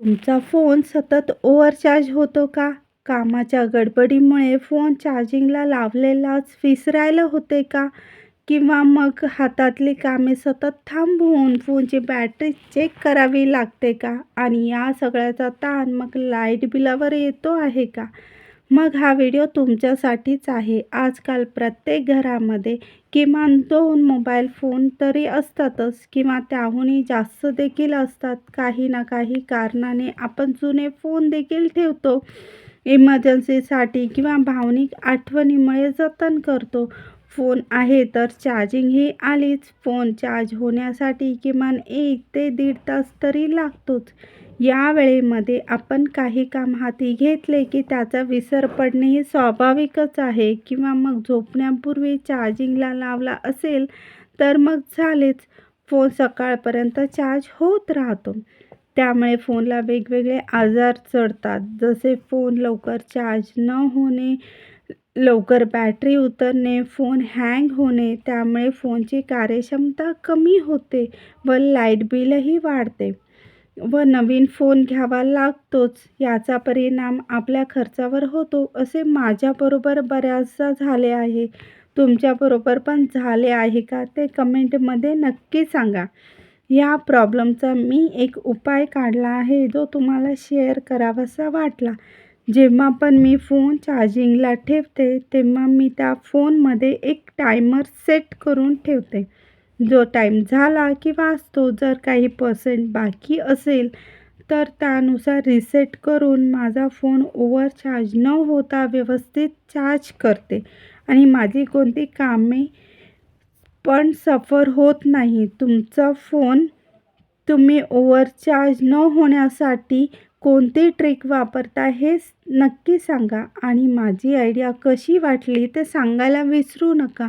तुमचा फोन सतत ओव्हरचार्ज होतो का? कामाच्या गडबडीमुळे फोन चार्जिंगला लावलेलाच विसरायला होते का? किंवा मग हातातली कामे सतत थांबवून फोनची बॅटरी चेक करावी लागते का? आणि या सगळ्याचा ताण मग लाइट बिलावर येतो आहे का? मग हा व्हिडिओ तुमच्यासाठीच आहे. आजकाल प्रत्येक घरामध्ये किमान दोन मोबाईल फोन तरी असतातच किंवा त्याहूनही जास्त देखील असतात. काही ना काही कारणाने आपण जुने फोन देखील ठेवतो. इमर्जन्सीसाठी किंवा भावनिक आठवणीमुळे जतन करतो. फोन आहे तर चार्जिंग ही आलीच. फोन चार्ज होण्यासाठी किमान एक ते दीड तास तरी लागतोच. या वेळेमध्ये आपण काही काम हाती घेतले की त्याचा विसर पडणे हे स्वाभाविकच आहे. किंवा मग झोपण्यापूर्वी चार्जिंगला लावला असेल तर मग झालेच. फोन सकाळपर्यंत चार्ज होत राहतो. त्यामुळे फोनला वेगवेगळे आजार चढतात. जसे फोन लवकर चार्ज न होणे लवकर बॅटरी उतरणे फोन हँग होणे त्यामुळे फोनची कार्यक्षमता कमी होते व लाइट बिलही वाढते. व नवीन फोन घ्यावा लागतोच. याचा परिणाम आपल्या खर्चावर होतो असे माझ्याबरोबर बऱ्याचदा झाले आहे. तुमच्याबरोबर पण झाले आहे का ते कमेंटमध्ये नक्की सांगा. या प्रॉब्लेमचा मी एक उपाय काढला आहे जो तुम्हाला शेअर करावासा वाटला. जेव्हा पण मी फोन चार्जिंगला ठेवते तेव्हा मी त्या फोनमध्ये एक टायमर सेट करून ठेवते. जो टाईम झाला की वाचतो जर काही पर्सेंट बाकी असेल तर त्यानुसार रिसेट करून माझा फोन ओव्हर चार्ज न होता व्यवस्थित चार्ज करते. आणि माझी कोणती कामे पण सफर होत नाही. तुमचा फोन तुम्ही ओव्हरचार्ज न होण्यासाठी कोणती ट्रिक वापरता हे नक्की सांगा. आणि माझी आयडिया कशी वाटली ते सांगायला विसरू नका.